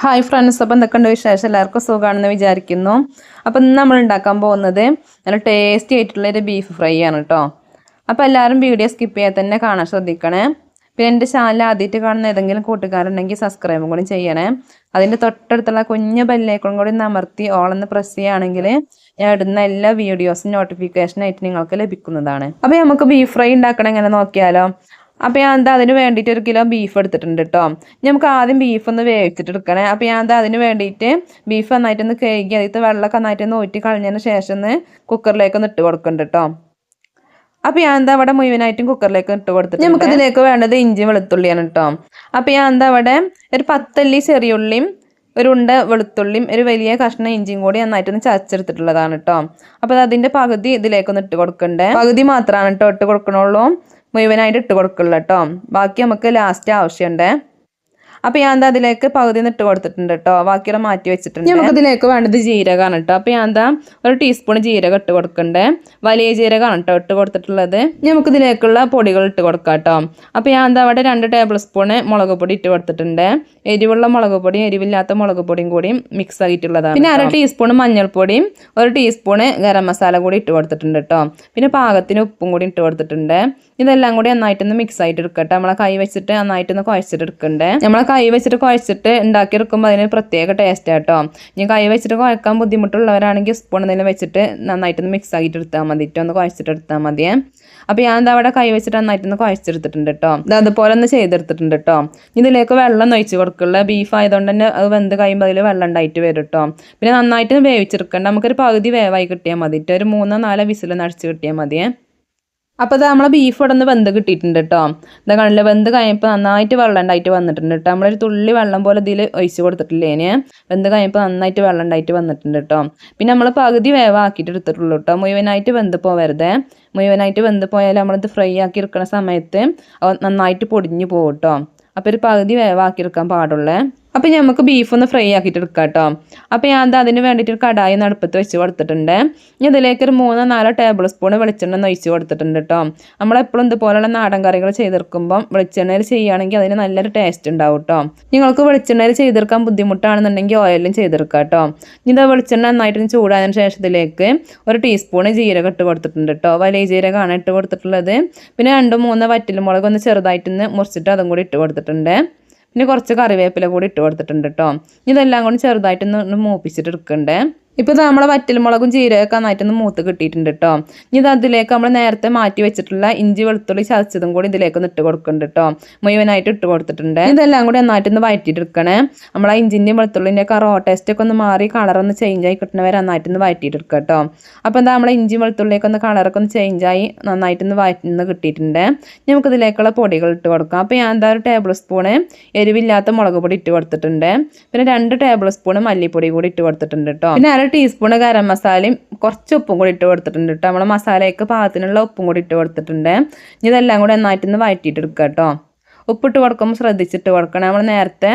Hi friends അപ്പോൾ എന്തൊക്കെയുണ്ട് വിശേഷം? എല്ലാവർക്കും സുഖമാണെന്ന് വിചാരിക്കുന്നു. അപ്പം ഇന്ന് നമ്മൾ ഉണ്ടാക്കാൻ പോകുന്നത് നല്ല ടേസ്റ്റി ആയിട്ടുള്ള ഒരു ബീഫ് ഫ്രൈ ആണ് കേട്ടോ അപ്പോൾ എല്ലാവരും വീഡിയോ സ്കിപ്പ് ചെയ്യാൻ തന്നെ കാണാൻ ശ്രദ്ധിക്കണേ. പിന്നെ എന്റെ ചാനൽ ആദ്യമായിട്ട് കാണുന്ന ഏതെങ്കിലും കൂട്ടുകാരുണ്ടെങ്കിൽ സബ്സ്ക്രൈബും കൂടി ചെയ്യണേ. അതിന്റെ തൊട്ടടുത്തുള്ള കുഞ്ഞു ബെല്ലേക്കും കൂടി നമർത്തി ഓളൊന്ന് പ്രസ് ചെയ്യുകയാണെങ്കിൽ ഞാൻ ഇടുന്ന എല്ലാ വീഡിയോസും നോട്ടിഫിക്കേഷനായിട്ട് നിങ്ങൾക്ക് ലഭിക്കുന്നതാണ്. അപ്പോൾ നമുക്ക് ബീഫ് ഫ്രൈ ഉണ്ടാക്കണം എങ്ങനെ നോക്കിയാലോ. അപ്പോൾ ഞാൻ എന്താ അതിന് വേണ്ടിയിട്ട് ഒരു കിലോ ബീഫ് എടുത്തിട്ടുണ്ട് കേട്ടോ നമുക്ക് ആദ്യം ബീഫ് ഒന്ന് വേവിച്ചിട്ട് എടുക്കണേ. അപ്പോൾ ഞാൻ എന്താ അതിന് വേണ്ടിയിട്ട് ബീഫ് നന്നായിട്ടൊന്ന് കഴുകി അതിൽ വെള്ളമൊക്കെ നന്നായിട്ടൊന്ന് ഊറ്റി കളഞ്ഞതിന് ശേഷം ഒന്ന് കുക്കറിലേക്ക് ഒന്ന് ഇട്ട് കൊടുക്കുന്നുണ്ട് കേട്ടോ അപ്പോൾ ഞാൻ എന്താ അവിടെ മുഴുവനായിട്ടും കുക്കറിലേക്ക് ഇട്ട് കൊടുത്തിട്ട് നമുക്ക് ഇതിലേക്ക് വേണ്ടത് ഇഞ്ചി വെളുത്തുള്ളിയാണ് കേട്ടോ അപ്പോൾ ഞാൻ എന്താ അവിടെ ഒരു പത്തല്ലി ചെറിയുള്ളിയും ഒരു ഉണ്ട വെളുത്തുള്ളിയും ഒരു വലിയ കഷ്ണം ഇഞ്ചിയും കൂടി നന്നായിട്ടൊന്ന് ചതച്ചെടുത്തിട്ടുള്ളതാണ് കേട്ടോ അപ്പോൾ അതിന്റെ പകുതി ഇതിലേക്കൊന്ന് ഇട്ട് കൊടുക്കണ്ടേ? പകുതി മാത്രമാണ് കേട്ടോ ഇട്ട് കൊടുക്കണുള്ളൂ. മുഴുവനായിട്ട് ഇട്ട് കൊടുക്കുള്ളൂ കേട്ടോ. ബാക്കി നമുക്ക് ലാസ്റ്റ് ആവശ്യമുണ്ട്. അപ്പോൾ ഞാൻ എന്താ അതിലേക്ക് പകുതി ഇട്ട് കൊടുത്തിട്ടുണ്ട് കേട്ടോ ബാക്കിയുള്ള മാറ്റി വെച്ചിട്ടുണ്ട്. നമുക്ക് ഇതിലേക്ക് വേണ്ടത് ജീരകമാണ് കേട്ടോ അപ്പോൾ ഞാൻ എന്താ ഒരു ടീസ്പൂൺ ജീരകം ഇട്ട് കൊടുക്കണ്ടേ. വലിയ ജീരകമാണ് കേട്ടോ ഇട്ട് കൊടുത്തിട്ടുള്ളത്. നമുക്ക് ഇതിലേക്കുള്ള പൊടികൾ ഇട്ട് കൊടുക്കാം കേട്ടോ അപ്പോൾ ഞാൻ എന്താ അവിടെ രണ്ട് ടേബിൾ സ്പൂണ് മുളക് പൊടി ഇട്ട് കൊടുത്തിട്ടുണ്ട്. എരിവുള്ള മുളക് പൊടിയും എരിവില്ലാത്ത മുളക് പൊടിയും കൂടി മിക്സ് ആയിട്ടുള്ളതാണ് പിന്നെ അര ടീസ്പൂൺ മഞ്ഞൾപ്പൊടിയും ഒരു ടീസ്പൂണ് ഗരം മസാല കൂടി ഇട്ട് കൊടുത്തിട്ടുണ്ട് കേട്ടോ പിന്നെ പാകത്തിന് ഉപ്പും കൂടി ഇട്ട് കൊടുത്തിട്ടുണ്ട്. ഇതെല്ലാം കൂടി നന്നായിട്ടൊന്ന് മിക്സ് ആയിട്ട് എടുക്കട്ടെ നമ്മളെ കൈ വെച്ചിട്ട് നന്നായിട്ടൊന്ന് കുഴച്ചിട്ട് എടുക്കണ്ടേ? നമ്മളെ കൈ വെച്ചിട്ട് കുഴച്ചിട്ട് ഉണ്ടാക്കിയെടുക്കുമ്പോൾ അതിന് പ്രത്യേക ടേസ്റ്റ് കേട്ടോ ഇനി കൈ വെച്ചിട്ട് കുഴക്കാൻ ബുദ്ധിമുട്ടുള്ളവരാണെങ്കിൽ സ്പൂൺ എന്തെങ്കിലും വെച്ചിട്ട് നന്നായിട്ടൊന്ന് മിക്സ് ആക്കിയിട്ട് എടുത്താൽ മതിയിട്ട് ഒന്ന് കുഴച്ചിട്ട് എടുത്താൽ മതിയേ അപ്പോൾ ഞാൻ എന്താ അവിടെ കൈ വെച്ചിട്ട് നന്നായിട്ടൊന്ന് കുഴച്ചെടുത്തിട്ടുണ്ട് കേട്ടോ ഇത് അതുപോലെ ഒന്ന് ചെയ്തെടുത്തിട്ടുണ്ട് കേട്ടോ ഇതിലേക്ക് വെള്ളം ഒഴിച്ച് കൊടുക്കുള്ള. ബീഫ് ആയതുകൊണ്ട് തന്നെ അത് വെന്ത് കഴിയുമ്പോൾ അതിൽ വെള്ളം ഉണ്ടായിട്ട് വരും കേട്ടോ പിന്നെ നന്നായിട്ട് വേവിച്ചെടുക്കണ്ട. നമുക്കൊരു പകുതി വേവായി കിട്ടിയാൽ മതി. ഒരു മൂന്നോ നാലോ വിസിലൊന്ന് അടിച്ച് കിട്ടിയാൽ മതിയേ അപ്പോൾ ഇത് നമ്മളെ ബീഫ് ഇവിടെ നിന്ന് വെന്ത് കിട്ടിയിട്ടുണ്ട് കേട്ടോ ഇതാ കാണില്ല വെന്ത് കഴിഞ്ഞപ്പോൾ നന്നായിട്ട് വെള്ളം ഉണ്ടായിട്ട് വന്നിട്ടുണ്ട് കേട്ടോ നമ്മളൊരു തുള്ളി വെള്ളം പോലെ ഇതിൽ ഒഴിച്ച് കൊടുത്തിട്ടില്ലേ ഇനി? വെന്ത് കഴിഞ്ഞപ്പോൾ നന്നായിട്ട് വെള്ളം ഉണ്ടായിട്ട് വന്നിട്ടുണ്ട് കേട്ടോ പിന്നെ നമ്മൾ പകുതി വേവാക്കിയിട്ട് എടുത്തിട്ടുള്ളൂ കേട്ടോ മുഴുവനായിട്ട് വെന്ത് പോവരുത് മുഴുവനായിട്ട് വെന്ത് പോയാൽ നമ്മളിത് ഫ്രൈ ആക്കി എടുക്കുന്ന സമയത്ത് നന്നായിട്ട് പൊടിഞ്ഞു പോകും കേട്ടോ അപ്പോൾ ഒരു പകുതി വേവാക്കി എടുക്കാൻ പാടുള്ളേ. അപ്പോൾ നമുക്ക് ബീഫ് ഒന്ന് ഫ്രൈ ആക്കിയിട്ട് എടുക്കാം കേട്ടോ. അപ്പോൾ ഞാൻ അത് അതിന് വേണ്ടിയിട്ട് ഒരു കടായി നടുപ്പത്ത് വെച്ച് കൊടുത്തിട്ടുണ്ട്. ഇതിലേക്ക് ഒരു മൂന്നോ നാലോ ടേബിൾ സ്പൂൺ വെളിച്ചെണ്ണ ഒഴിച്ച് കൊടുത്തിട്ടുണ്ട് കേട്ടോ. നമ്മളെപ്പോഴും ഇതുപോലുള്ള നാടൻ കറികൾ ചെയ്തെടുക്കുമ്പം വെളിച്ചെണ്ണയിൽ ചെയ്യുകയാണെങ്കിൽ അതിന് നല്ലൊരു ടേസ്റ്റ് ഉണ്ടാവും കേട്ടോ. നിങ്ങൾക്ക് വെളിച്ചെണ്ണയിൽ ചെയ്തെടുക്കാൻ ബുദ്ധിമുട്ടാണെന്നുണ്ടെങ്കിൽ ഓയിലും ചെയ്തെടുക്കാം കേട്ടോ. ഇത് വെളിച്ചെണ്ണ നന്നായിട്ട് ചൂടായതിനു ശേഷം ഇതിലേക്ക് ഒരു ടീസ്പൂൺ ജീരകം ഇട്ട് കൊടുത്തിട്ടുണ്ട് കേട്ടോ. വലിയ ജീരകമാണ് ഇട്ട് കൊടുത്തിട്ടുള്ളത്. പിന്നെ രണ്ട് മൂന്ന് വറ്റൽമുളക് ഒന്ന് ചെറുതായിട്ടൊന്ന് മുറിച്ചിട്ട് അതും കൂടി ഇട്ട് കൊടുത്തിട്ടുണ്ട്. പിന്നെ കുറച്ച് കറിവേപ്പില കൂടി ഇട്ട് കൊടുത്തിട്ടുണ്ട് കേട്ടോ ഇതെല്ലാം കൂടി ചെറുതായിട്ടൊന്ന് മൂപ്പിച്ചിട്ട് എടുക്കണ്ടേ. ഇപ്പോൾ ഇത് നമ്മളെ വറ്റൽമുളകും ജീരകമൊക്കെ നന്നായിട്ടൊന്ന് മൂത്ത് കിട്ടിയിട്ടുണ്ട് കേട്ടോ ഇനി ഇത് അതിലേക്ക് നമ്മൾ നേരത്തെ മാറ്റി വെച്ചിട്ടുള്ള ഇഞ്ചി വെളുത്തുള്ളി ചതച്ചതും കൂടി ഇതിലേക്ക് ഇട്ട് കൊടുക്കുന്നുണ്ട് കേട്ടോ മുഴുവനായിട്ട് ഇട്ട് കൊടുത്തിട്ടുണ്ട്. ഇതെല്ലാം കൂടി നന്നായിട്ടൊന്ന് എടുക്കണേ നമ്മളെ ഇഞ്ചിന്റെയും വെളുത്തുള്ളിന്റെ ഒക്കെ റോ ടേസ്റ്റ് ഒക്കെ ഒന്ന് മാറി കളറൊന്ന് ചേഞ്ച് ആയി കിട്ടണവരെ നന്നായിട്ടൊന്ന് വഴറ്റിയിട്ട് എടുക്കുക കേട്ടോ അപ്പോൾ എന്താ നമ്മളെ ഇഞ്ചി വെളുത്തുള്ളിയൊക്കെ ഒന്ന് കളറൊക്കെ ഒന്ന് ചേഞ്ച് ആയി നന്നായിട്ടൊന്ന് വഴറ്റുന്ന കിട്ടിയിട്ടുണ്ട്. നമുക്ക് ഇതിലേക്കുള്ള പൊടികൾ ഇട്ട് കൊടുക്കാം. അപ്പോൾ ഞാൻ എന്താ ഒരു ടേബിൾ സ്പൂണ് എരിവില്ലാത്ത മുളക് പൊടി ഇട്ട് കൊടുത്തിട്ടുണ്ട്. പിന്നെ രണ്ട് ടേബിൾ സ്പൂണ് മല്ലിപ്പൊടി കൂടി ഇട്ട് കൊടുത്തിട്ടുണ്ട് കേട്ടോ പിന്നെ അര ടീസ്പൂൺ ഗരം മസാലയും കുറച്ച് ഉപ്പും കൂടി ഇട്ട് കൊടുത്തിട്ടുണ്ട് കേട്ടോ നമ്മൾ മസാലയ്ക്ക് പാകത്തിനുള്ള ഉപ്പും കൂടി ഇട്ട് കൊടുത്തിട്ടുണ്ട്. ഇനി ഇതെല്ലാം കൂടി നന്നായിട്ടൊന്ന് വഴറ്റിയിട്ട് എടുക്കുക കേട്ടോ ഉപ്പിട്ട് കൊടുക്കുമ്പോൾ ശ്രദ്ധിച്ചിട്ട് കൊടുക്കണം. നമ്മൾ നേരത്തെ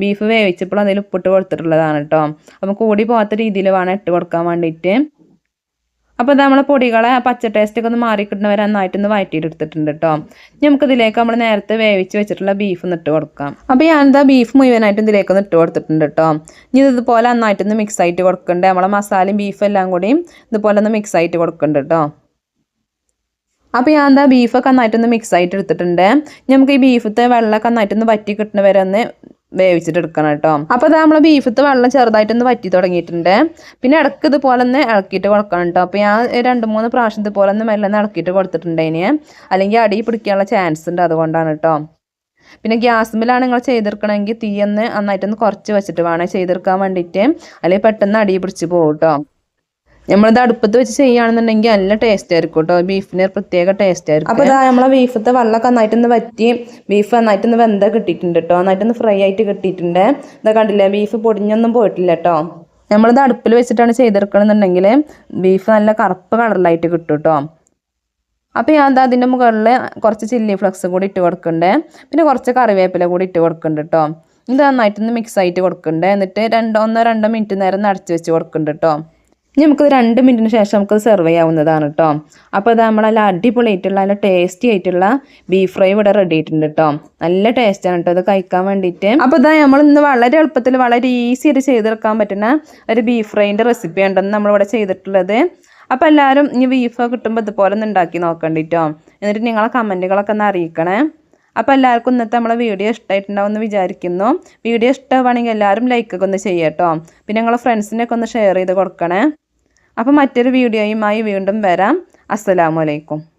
ബീഫ് വേവിച്ചപ്പോൾ അതിൽ ഉപ്പിട്ട് കൊടുത്തിട്ടുള്ളതാണ് കേട്ടോ അപ്പോൾ കൂടി പോകാത്ത രീതിയിൽ വേണം ഇട്ട് കൊടുക്കാൻ വേണ്ടിയിട്ട് അപ്പോൾ നമ്മൾ പൊടികളെ പച്ച ടേസ്റ്റൊക്കെ ഒന്ന് മാറിക്കിട്ടുന്നവരെ നന്നായിട്ടൊന്ന് വഴറ്റിയിട്ടെടുത്തിട്ടുണ്ട് കേട്ടോ നമുക്കിതിലേക്ക് നമ്മൾ നേരത്തെ വേവിച്ച് വെച്ചിട്ടുള്ള ബീഫ് ഇട്ട് കൊടുക്കാം. അപ്പോൾ ഞാൻ എന്താ ബീഫ് മുഴുവനായിട്ടും ഇതിലേക്ക് ഒന്ന് ഇട്ട് കൊടുത്തിട്ടുണ്ട് കേട്ടോ ഇനി ഇതുപോലെ നന്നായിട്ടൊന്ന് മിക്സ് ആയിട്ട് കൊടുക്കണ്ടേ? നമ്മളെ മസാലയും ബീഫും എല്ലാം കൂടിയും ഇതുപോലെ ഒന്ന് മിക്സ് ആയിട്ട് കൊടുക്കുന്നുണ്ട് കേട്ടോ അപ്പോൾ ഞാൻ എന്താ ബീഫൊക്കെ നന്നായിട്ടൊന്ന് മിക്സ് ആയിട്ട് എടുത്തിട്ടുണ്ട്. നമുക്ക് ഈ ബീഫത്തെ വെള്ളമൊക്കെ നന്നായിട്ടൊന്ന് വറ്റി കിട്ടുന്ന വരെ ഒന്ന് വേവിച്ചിട്ട് എടുക്കണം കേട്ടോ അപ്പോൾ അത് നമ്മൾ ബീഫത്ത് വെള്ളം ചെറുതായിട്ടൊന്ന് വറ്റി തുടങ്ങിയിട്ടുണ്ട്. പിന്നെ ഇടയ്ക്ക് ഇതുപോലെ ഒന്ന് ഇളക്കിയിട്ട് കൊടുക്കണം കേട്ടോ അപ്പോൾ ഞാൻ രണ്ട് മൂന്ന് പ്രാവശ്യം ഇതുപോലെ ഒന്ന് മെല്ലെ ഒന്ന് ഇളക്കിയിട്ട് കൊടുത്തിട്ടുണ്ട് അതിന് അല്ലെങ്കിൽ അടി പിടിക്കാനുള്ള ചാൻസ് ഉണ്ട് അതുകൊണ്ടാണ് കേട്ടോ പിന്നെ ഗ്യാസ്മിലാണ് നിങ്ങൾ ചെയ്തെടുക്കണമെങ്കിൽ തീയൊന്ന് നന്നായിട്ടൊന്ന് കുറച്ച് വെച്ചിട്ട് വേണം ചെയ്തെടുക്കാൻ വേണ്ടിയിട്ട്. അല്ലെങ്കിൽ പെട്ടെന്ന് അടി പിടിച്ച് പോകും കേട്ടോ നമ്മളിത് അടുപ്പത്ത് വെച്ച് ചെയ്യുകയാണെന്നുണ്ടെങ്കിൽ നല്ല ടേസ്റ്റ് ആയിരിക്കും കേട്ടോ ബീഫിന് പ്രത്യേക ടേസ്റ്റ് ആയിരിക്കും. അപ്പോൾ ഇതാ നമ്മളെ ബീഫത്തെ വെള്ളമൊക്കെ നന്നായിട്ടൊന്ന് വറ്റി ബീഫ് നന്നായിട്ടൊന്ന് വെന്ത കിട്ടിയിട്ടുണ്ട് കേട്ടോ നന്നായിട്ടൊന്ന് ഫ്രൈ ആയിട്ട് കിട്ടിയിട്ടുണ്ട്. ഇതാ കണ്ടില്ലേ ബീഫ് പൊടിഞ്ഞൊന്നും പോയിട്ടില്ല കേട്ടോ നമ്മളിത് അടുപ്പിൽ വെച്ചിട്ടാണ് ചെയ്തെടുക്കണമെന്നുണ്ടെങ്കിൽ ബീഫ് നല്ല കറുപ്പ് കളറിലായിട്ട് കിട്ടും കേട്ടോ അപ്പോൾ ഞാൻ എന്താ അതിന്റെ മുകളിൽ കുറച്ച് ചില്ലി ഫ്ലക്സ് കൂടി ഇട്ട് കൊടുക്കണ്ടേ പിന്നെ കുറച്ച് കറിവേപ്പില കൂടി ഇട്ട് കൊടുക്കുന്നുണ്ട് കേട്ടോ ഇത് നന്നായിട്ടൊന്ന് മിക്സ് ആയിട്ട് കൊടുക്കണ്ടേ എന്നിട്ട് രണ്ടോ ഒന്നോ രണ്ടോ മിനിറ്റ് നേരം നടച്ച് വെച്ച് കൊടുക്കുന്നുണ്ട് കേട്ടോ ഇനി നമുക്കത് രണ്ട് മിനിറ്റിന് ശേഷം നമുക്കത് സെർവ് ചെയ്യാവുന്നതാണ് കേട്ടോ അപ്പോൾ അത് നമ്മൾ നല്ല അടിപൊളിയായിട്ടുള്ള നല്ല ടേസ്റ്റി ആയിട്ടുള്ള ബീഫ് ഫ്രൈ ഇവിടെ റെഡി ആയിട്ടുണ്ട് കേട്ടോ നല്ല ടേസ്റ്റാണ് കേട്ടോ അത് കഴിക്കാൻ വേണ്ടിയിട്ട്. അപ്പോൾ ഇതാ നമ്മൾ ഇന്ന് വളരെ എളുപ്പത്തിൽ വളരെ ഈസി ആയിട്ട് ചെയ്തെടുക്കാൻ പറ്റുന്ന ഒരു ബീഫ് ഫ്രൈന്റെ റെസിപ്പി ഉണ്ടെന്ന് നമ്മളിവിടെ ചെയ്തിട്ടുള്ളത്. അപ്പോൾ എല്ലാവരും ഇനി ബീഫ് കിട്ടുമ്പോൾ ഇതുപോലെ ഒന്ന് ഉണ്ടാക്കി നോക്കണ്ടിട്ടോ എന്നിട്ട് നിങ്ങളെ കമന്റുകളൊക്കെ ഒന്ന് അറിയിക്കണേ. അപ്പോൾ എല്ലാവർക്കും ഇന്നത്തെ നമ്മളെ വീഡിയോ ഇഷ്ടമായിട്ടുണ്ടാവും എന്ന് വിചാരിക്കുന്നു. വീഡിയോ ഇഷ്ടമാണെങ്കിൽ എല്ലാവരും ലൈക്കൊക്കെ ഒന്ന് ചെയ്യട്ടോ പിന്നെ നിങ്ങളെ ഫ്രണ്ട്സിനൊക്കെ ഒന്ന് ഷെയർ ചെയ്ത് കൊടുക്കണേ. അപ്പോൾ മറ്റൊരു വീഡിയോയുമായി വീണ്ടും വരാം. അസ്സലാമു അലൈക്കും.